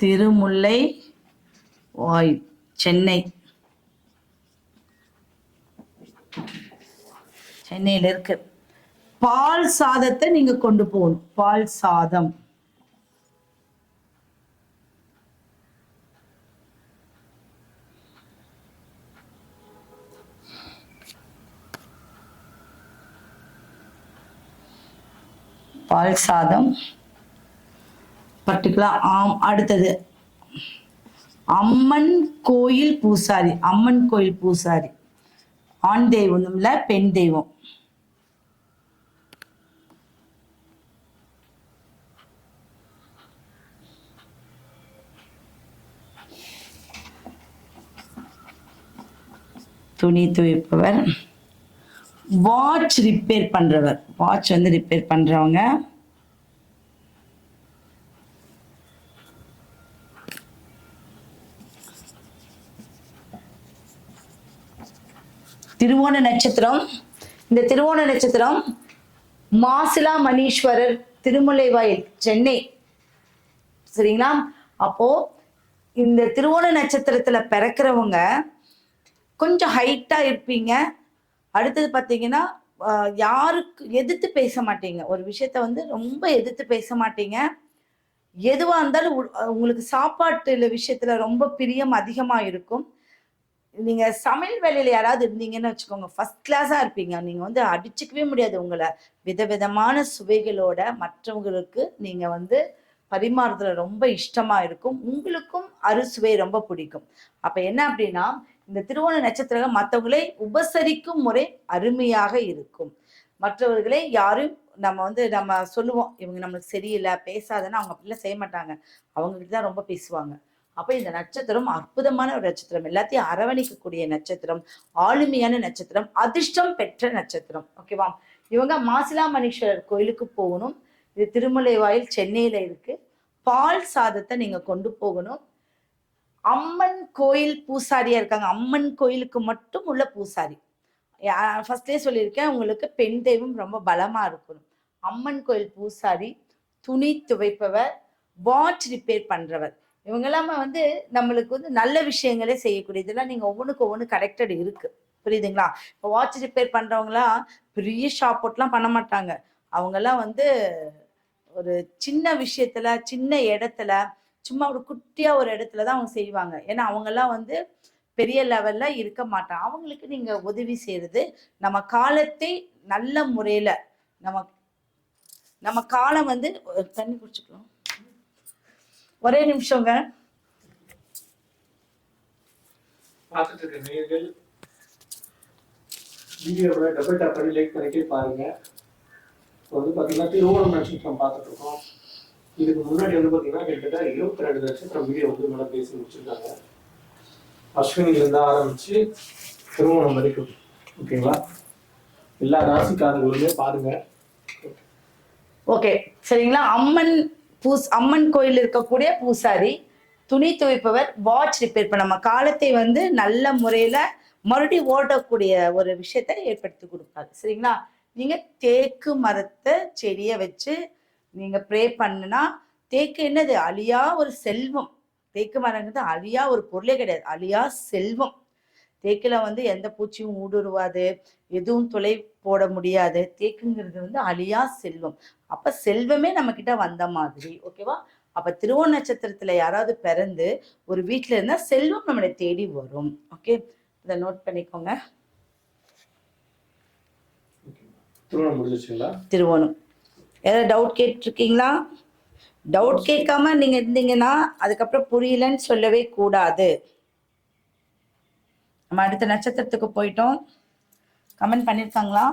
திருமுல்லை வாய் சென்னை. சென்னையில் இருக்கு. பால் சாதத்தை நீங்க கொண்டு போகணும். பால் சாதம். பால் சாதம். பர்டிகுலர் ஆம் அடுத்தது. அம்மன் கோயில் பூசாரி அம்மன் கோயில் பூசாரி. ஆண் தெய்வம் இல்ல பெண் தெய்வம். துணி துவைப்பவர். வாட்ச் ரிப்பேர் பண்றவர். வாட்ச் வந்து ரிப்பேர் பண்றவங்க. திருவோண நட்சத்திரம். இந்த திருவோண நட்சத்திரம் மாசிலா மணீஸ்வரர் திருமுலைவாயில் சென்னை. சரிங்களா? அப்போ இந்த திருவோண நட்சத்திரத்துல பிறக்கிறவங்க கொஞ்சம் ஹைட்டா இருப்பீங்க. அடுத்தது பார்த்தீங்கன்னா யாருக்கு எதிர்த்து பேச மாட்டீங்க. ஒரு விஷயத்த வந்து ரொம்ப எதிர்த்து பேச மாட்டீங்க. எதுவாக இருந்தாலும் உங்களுக்கு சாப்பாட்டு விஷயத்துல ரொம்ப பிரியம் அதிகமாக இருக்கும். நீங்க சமையல் வேலையில யாராவது இருந்தீங்கன்னு வச்சுக்கோங்க ஃபர்ஸ்ட் கிளாஸா இருப்பீங்க. நீங்க வந்து அடிச்சுக்கவே முடியாது உங்களை. விதவிதமான சுவைகளோட மற்றவங்களுக்கு நீங்க வந்து பரிமாறுறதுல ரொம்ப இஷ்டமா இருக்கும். உங்களுக்கும் அறுசுவை ரொம்ப பிடிக்கும். அப்ப என்ன அப்படின்னா இந்த திருவோண நட்சத்திரம் மற்றவங்களை உபசரிக்கும் முறை அருமையாக இருக்கும். மற்றவர்களை யாரும் நம்ம வந்து நம்ம சொல்லுவோம் இவங்க நம்மளுக்கு சரியில்லை பேசாதன்னு அவங்க அப்படிலாம் செய்ய மாட்டாங்க. அவங்ககிட்ட தான் ரொம்ப பேசுவாங்க. அப்போ இந்த நட்சத்திரம் அற்புதமான ஒரு நட்சத்திரம். எல்லாத்தையும் அரவணைக்கக்கூடிய நட்சத்திரம் ஆளுமையான நட்சத்திரம் அதிர்ஷ்டம் பெற்ற நட்சத்திரம். ஓகேவா இவங்க மாசிலாமணீஸ்வரர் கோயிலுக்கு போகணும். இது திருமலை வாயில் சென்னையில இருக்கு. பால் சாதத்தை நீங்க கொண்டு போகணும். அம்மன் கோயில் பூசாரியா இருக்காங்க. அம்மன் கோயிலுக்கு மட்டும் உள்ள பூசாரி. ஃபர்ஸ்ட்லேயே சொல்லியிருக்கேன் உங்களுக்கு பெண் தெய்வம் ரொம்ப பலமா இருக்கணும். அம்மன் கோயில் பூசாரி துணி துவைப்பவர் வாட்ச் ரிப்பேர் பண்றவர். இவங்கெல்லாம் வந்து நம்மளுக்கு வந்து நல்ல விஷயங்களே செய்யக்கூடிய இதெல்லாம் நீங்க ஒவ்வொன்றுக்கு ஒவ்வொன்று கனெக்டட் இருக்கு. புரியுதுங்களா? இப்போ வாட்ச் ரிப்பேர் பண்ணுறவங்களாம் பெரிய ஷாப் போட்டுலாம் பண்ண மாட்டாங்க. அவங்கெல்லாம் வந்து ஒரு சின்ன விஷயத்துல சின்ன இடத்துல சும்மா ஒரு குட்டியா ஒரு இடத்துல தான் அவங்க செய்வாங்க. ஏன்னா அவங்கெல்லாம் வந்து பெரிய லெவல்ல இருக்க மாட்டாங்க. அவங்களுக்கு நீங்க உதவி செய்யறது நம்ம காலத்தை நல்ல முறையில நம்ம நம்ம காலம் வந்து தண்ணி குடிச்சுக்கலாம். ஒரே நிமிஷங்க. பார்த்துட்டு இருக்க நேயர்கள் வீடியோவை டபுள் டேப் பண்ணி லைக் பண்ணிட்டே பாருங்க. இப்போ வந்து பார்த்தீங்கன்னா திருவோணம் நட்சத்திரம் பார்த்துட்டு இருக்கோம். இதுக்கு முன்னாடி வந்து பார்த்தீங்கன்னா கிட்டத்தட்ட இருபத்தி ரெண்டு நட்சத்திரம் வீடியோ வந்து மேடம் பேசி முடிச்சிருக்காங்க. அஸ்வினிலேருந்து ஆரம்பிச்சு திருவோணம் வரைக்கும். ஓகேங்களா? எல்லா ராசிக்காரர்களுமே பாருங்க. ஓகே சரிங்களா? அம்மன் பூஸ் அம்மன் கோயில் இருக்கக்கூடிய பூசாரி துணி துவைப்பவர் வாட்ச் ரிப்பேர் பண்ண நம்ம காலத்தை வந்து நல்ல முறையில மறுபடியும் ஓடக்கூடிய ஒரு விஷயத்தை ஏற்படுத்தி கொடுப்பாரு. சரிங்களா? நீங்க தேக்கு மரத்தை செடியை வச்சு நீங்க ப்ரே பண்ணுனா தேக்கு என்னது? அழியா ஒரு செல்வம். தேக்கு மரங்கிறது அழியா ஒரு பொருளே கிடையாது. அழியா செல்வம். தேக்குல வந்து எந்த பூச்சியும் ஊடுருவாது எதுவும் துளை போட முடியாது. தேக்குங்கிறது வந்து அழியா செல்வம். அப்ப செல்வமே நம்ம கிட்ட வந்த மாதிரி ஓகேவா அப்ப திருவோண நட்சத்திரத்துல யாராவது பிறந்து ஒரு வீட்ல இருந்தா செல்வம் நம்மளை தேடி வரும் ஓகே இதை நோட் பண்ணிக்கோங்க. திருவோணம் ஏதாவது டவுட் கேட்டிருக்கீங்களா? டவுட் கேட்காம நீங்க இருந்தீங்கன்னா அதுக்கப்புறம் புரியலன்னு சொல்லவே கூடாது. நம்ம அடுத்த நட்சத்திரத்துக்கு போயிட்டோம். கமெண்ட் பண்ணிருக்காங்களா?